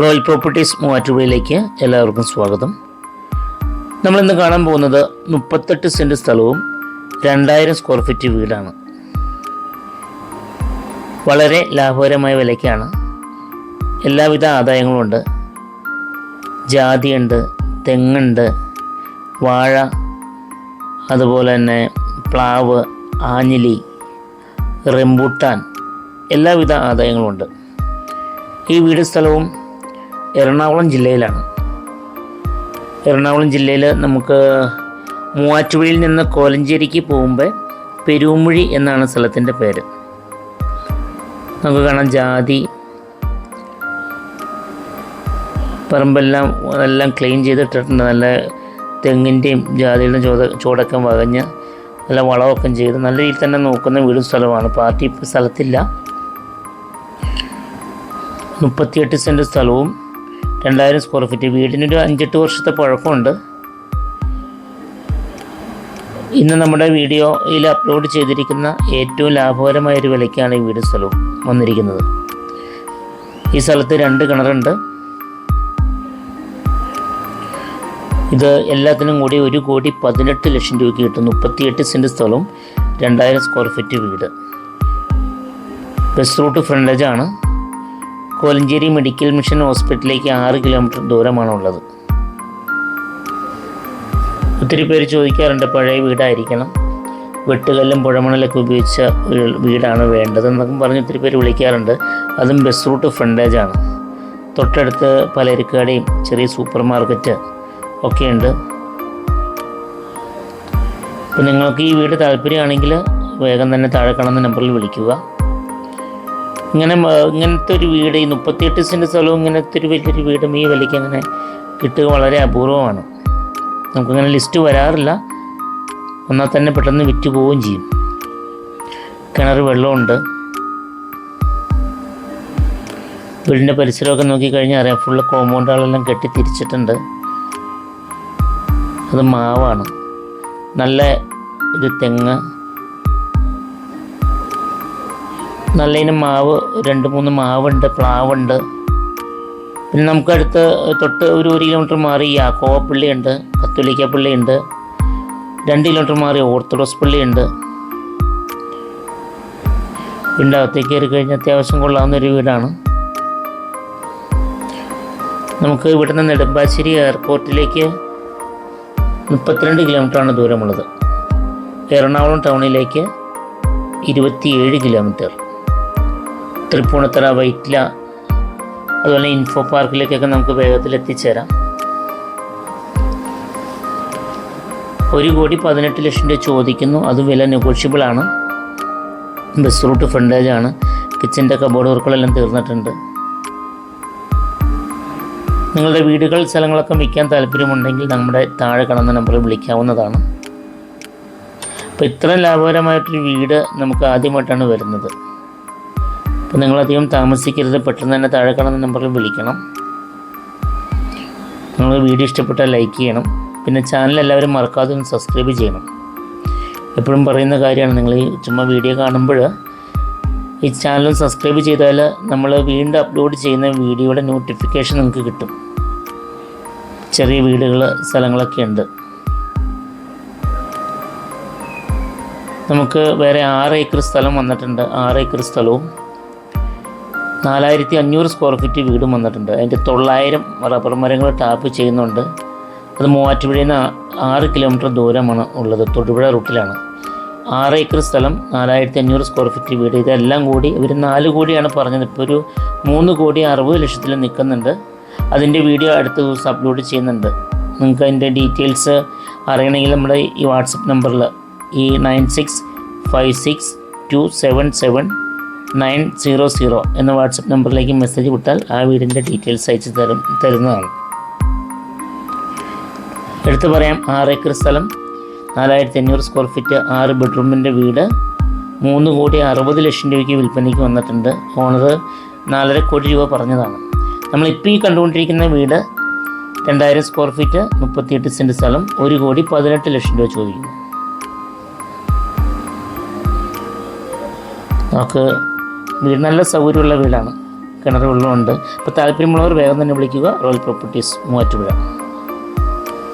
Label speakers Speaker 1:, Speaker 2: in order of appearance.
Speaker 1: Royal properties മൂവാറ്റുപുഴയിലേക്ക് എല്ലാവർക്കും സ്വാഗതം. നമ്മളിന്ന് കാണാൻ പോകുന്നത് മുപ്പത്തെട്ട് സെന്റ് സ്ഥലവും രണ്ടായിരം സ്ക്വയർ ഫീറ്റ് വീടാണ്. വളരെ ലാഭകരമായ വിലയ്ക്കാണ്. എല്ലാവിധ ആദായങ്ങളുമുണ്ട് ജാതിയുണ്ട് തെങ്ങുണ്ട് വാഴ അതുപോലെ തന്നെ പ്ലാവ് ആഞ്ഞിലി റെമ്പൂട്ടാൻ എല്ലാവിധ ആദായങ്ങളുമുണ്ട് ഈ വീട് സ്ഥലവും എറണാകുളം ജില്ലയിലാണ്. എറണാകുളം ജില്ലയിൽ നമുക്ക് മൂവാറ്റുപുഴയിൽ നിന്ന് കോലഞ്ചേരിക്ക് പോകുമ്പോൾ പെരുമുഴി എന്നാണ് സ്ഥലത്തിന്റെ പേര്. നമുക്ക് കാണാം ജാതി പറമ്പെല്ലാം എല്ലാം ക്ലീൻ ചെയ്തിട്ടിട്ടുണ്ട്. നല്ല തെങ്ങിന്റെയും ജാതിയുടെയും ചോദ ചോടൊക്കെ വകഞ്ഞ് നല്ല വളമൊക്കെ ചെയ്ത് നല്ല രീതിയിൽ തന്നെ നോക്കുന്ന വീടും സ്ഥലമാണ് പാർട്ടി സ്ഥലത്തില്ല. മുപ്പത്തിയെട്ട് സെന്റ് സ്ഥലവും രണ്ടായിരം സ്ക്വയർ ഫീറ്റ് വീടിനൊരു അഞ്ചെട്ട് വർഷത്തെ പഴക്കമുണ്ട്. ഇന്ന് നമ്മുടെ വീഡിയോയിൽ അപ്ലോഡ് ചെയ്തിരിക്കുന്ന ഏറ്റവും ലാഭകരമായ ഒരു വിലയ്ക്കാണ് ഈ വീട് സ്ഥലവും വന്നിരിക്കുന്നത്. ഈ സ്ഥലത്ത് രണ്ട് കിണറുണ്ട്. ഇത് എല്ലാത്തിനും കൂടി ഒരു കോടി പതിനെട്ട് ലക്ഷം രൂപയ്ക്ക് കിട്ടും മുപ്പത്തിയെട്ട് സെന്റ് സ്ഥലവും രണ്ടായിരം സ്ക്വയർ ഫീറ്റ് വീട്. ബസ് റൂട്ട് ഫ്രണ്ടേജാണ് കോലഞ്ചേരി മെഡിക്കൽ മിഷൻ ഹോസ്പിറ്റലിലേക്ക് ആറ് കിലോമീറ്റർ ദൂരമാണുള്ളത്. ഒത്തിരി പേര് ചോദിക്കാറുണ്ട് പഴയ വീടായിരിക്കണം. വെട്ടുകല്ലും പുഴമണലൊക്കെ ഉപയോഗിച്ച വീടാണ് വേണ്ടത് എന്നൊക്കെ പറഞ്ഞ് ഒത്തിരി പേര് വിളിക്കാറുണ്ട്. അതും ബസ് റൂട്ട് ഫ്രണ്ടേജാണ്. തൊട്ടടുത്ത് പലചരക്കടയും ചെറിയ സൂപ്പർ മാർക്കറ്റ് ഒക്കെയുണ്ട് അപ്പോൾ നിങ്ങൾക്ക് ഈ വീട് താല്പര്യമാണെങ്കിൽ വേഗം തന്നെ താഴെ കാണുന്ന നമ്പറിൽ വിളിക്കുക. ഇങ്ങനെ ഇങ്ങനത്തെ ഒരു വീട് ഈ മുപ്പത്തിയെട്ട് സെന്റ് സ്ഥലവും ഇങ്ങനത്തെ ഒരു വലിയൊരു വീടും ഈ വിലയ്ക്ക് അങ്ങനെ കിട്ടുക വളരെ അപൂർവമാണ്. നമുക്കങ്ങനെ ലിസ്റ്റ് വരാറില്ല. എന്നാൽ തന്നെ പെട്ടെന്ന് വിറ്റ് പോവുകയും ചെയ്യും. കിണർ വെള്ളമുണ്ട്. വീടിന്റെ പരിസരമൊക്കെ നോക്കിക്കഴിഞ്ഞാൽ അറിയാം ഫുള്ള് കോമ്പൗണ്ടുകളെല്ലാം കെട്ടി തിരിച്ചിട്ടുണ്ട്. അത് മാവാണ്. നല്ല ഒരു തെങ്ങ് നല്ല ഇനം മാവ് രണ്ട് മൂന്ന് മാവുണ്ട് പ്ലാവുണ്ട്. പിന്നെ നമുക്കടുത്ത് തൊട്ട് ഒരു ഒരു കിലോമീറ്റർ മാറി യാക്കോവ പള്ളിയുണ്ട് കത്തോലിക്ക പള്ളിയുണ്ട്. രണ്ട് കിലോമീറ്റർ മാറി ഓർത്തഡോക്സ് പള്ളിയുണ്ട്. വീടിന്റെ അകത്തേക്ക് കയറി കഴിഞ്ഞാൽ അത്യാവശ്യം കൊള്ളാവുന്ന ഒരു വീടാണ്. നമുക്ക് ഇവിടുന്ന് നെടുമ്പാശ്ശേരി എയർപോർട്ടിലേക്ക് മുപ്പത്തിരണ്ട് കിലോമീറ്ററാണ് ദൂരമുള്ളത്. എറണാകുളം ടൗണിലേക്ക് ഇരുപത്തിയേഴ് കിലോമീറ്റർ തൃപ്പൂണിത്തറ വൈറ്റില അതുപോലെ ഇൻഫോ പാർക്കിലേക്കൊക്കെ നമുക്ക് വേഗത്തിൽ എത്തിച്ചേരാം. ഒരു കോടി പതിനെട്ട് ലക്ഷം രൂപ ചോദിക്കുന്നു. അത് വില നെഗോഷ്യബിൾ ആണ്. ബസ് റൂട്ട് ഫ്രണ്ടേജ് ആണ്. കിച്ചന്റെ കബോർഡ് വർക്കുകളെല്ലാം തീർന്നിട്ടുണ്ട്. നിങ്ങളുടെ വീടുകൾ സ്ഥലങ്ങളൊക്കെ വിൽക്കാൻ താല്പര്യമുണ്ടെങ്കിൽ നമ്മുടെ താഴെ കാണുന്ന നമ്പറിൽ വിളിക്കാവുന്നതാണ്. അപ്പോൾ ഇത്രയും ലാഭകരമായിട്ടൊരു വീട് നമുക്ക് ആദ്യമായിട്ടാണ് വരുന്നത്. അപ്പോൾ നിങ്ങളധികം താമസിക്കരുത്. പെട്ടെന്ന് തന്നെ താഴെ കാണുന്ന നമ്പറിൽ വിളിക്കണം. നിങ്ങൾ വീഡിയോ ഇഷ്ടപ്പെട്ടാൽ ലൈക്ക് ചെയ്യണം. പിന്നെ ചാനൽ എല്ലാവരും മറക്കാതെ ഒന്ന് സബ്സ്ക്രൈബ് ചെയ്യണം. എപ്പോഴും പറയുന്ന കാര്യമാണ് നിങ്ങൾ ഈ ചുമ്മാ വീഡിയോ കാണുമ്പോൾ ഈ ചാനൽ സബ്സ്ക്രൈബ് ചെയ്താൽ നമ്മൾ വീണ്ടും അപ്ലോഡ് ചെയ്യുന്ന വീഡിയോയുടെ നോട്ടിഫിക്കേഷൻ നിങ്ങൾക്ക് കിട്ടും. ചെറിയ വീടുകൾ സ്ഥലങ്ങളൊക്കെ ഉണ്ട്. നമുക്ക് വേറെ ആറ് ഏക്കർ സ്ഥലം വന്നിട്ടുണ്ട്. ആറ് ഏക്കർ സ്ഥലവും നാലായിരത്തി അഞ്ഞൂറ് സ്ക്വയർ ഫീറ്റ് വീടും വന്നിട്ടുണ്ട്. അതിന്റെ തൊള്ളായിരം റബ്ബർ മരങ്ങൾ ടാപ്പ് ചെയ്യുന്നുണ്ട്. അത് മൂവാറ്റുപുഴയിൽ നിന്ന് ആറ് കിലോമീറ്റർ ദൂരമാണ് ഉള്ളത്. തൊടുപുഴ റൂട്ടിലാണ് ആറ് ഏക്കർ സ്ഥലം നാലായിരത്തി അഞ്ഞൂറ് സ്ക്വയർ ഫീറ്റ് വീട്. ഇതെല്ലാം കൂടി ഇവർ നാല് കോടിയാണ് പറഞ്ഞത്. ഇപ്പോൾ ഒരു മൂന്ന് കോടി അറുപത് ലക്ഷത്തിൽ നിൽക്കുന്നുണ്ട് അതിന്റെ വീഡിയോ അടുത്ത ദിവസം അപ്ലോഡ് ചെയ്യുന്നുണ്ട്. നിങ്ങൾക്ക് അതിന്റെ ഡീറ്റെയിൽസ് അറിയണമെങ്കിൽ നമ്മുടെ ഈ വാട്സപ്പ് നമ്പറിൽ ഈ nine six five six two seven seven nine zero zero എന്ന വാട്സപ്പ് നമ്പറിലേക്ക് മെസ്സേജ് വിട്ടാൽ ആ വീടിന്റെ ഡീറ്റെയിൽസ് അയച്ച് തരും തരുന്നതാണ്. എടുത്തു പറയാം ആറ് ഏക്കർ സ്ഥലം നാലായിരത്തി അഞ്ഞൂറ് സ്ക്വയർ ഫീറ്റ് ആറ് ബെഡ്റൂമിന്റെ വീട് മൂന്ന് കോടി അറുപത് ലക്ഷം രൂപയ്ക്ക് വിൽപ്പനയ്ക്ക് വന്നിട്ടുണ്ട്. ഓണർ നാലര കോടി രൂപ പറഞ്ഞതാണ്. നമ്മളിപ്പോൾ ഈ കണ്ടുകൊണ്ടിരിക്കുന്ന വീട് രണ്ടായിരം സ്ക്വയർ ഫീറ്റ് മുപ്പത്തിയെട്ട് സെന്റ് സ്ഥലം ഒരു കോടി പതിനെട്ട് ലക്ഷം രൂപ ചോദിക്കുന്നു. നമുക്ക് വീട് നല്ല സൗകര്യമുള്ള വീടാണ്. കിണർ വെള്ളമുണ്ട് അപ്പോൾ താല്പര്യമുള്ളവർ വേഗം തന്നെ വിളിക്കുക. Royal properties Muvattupuzha.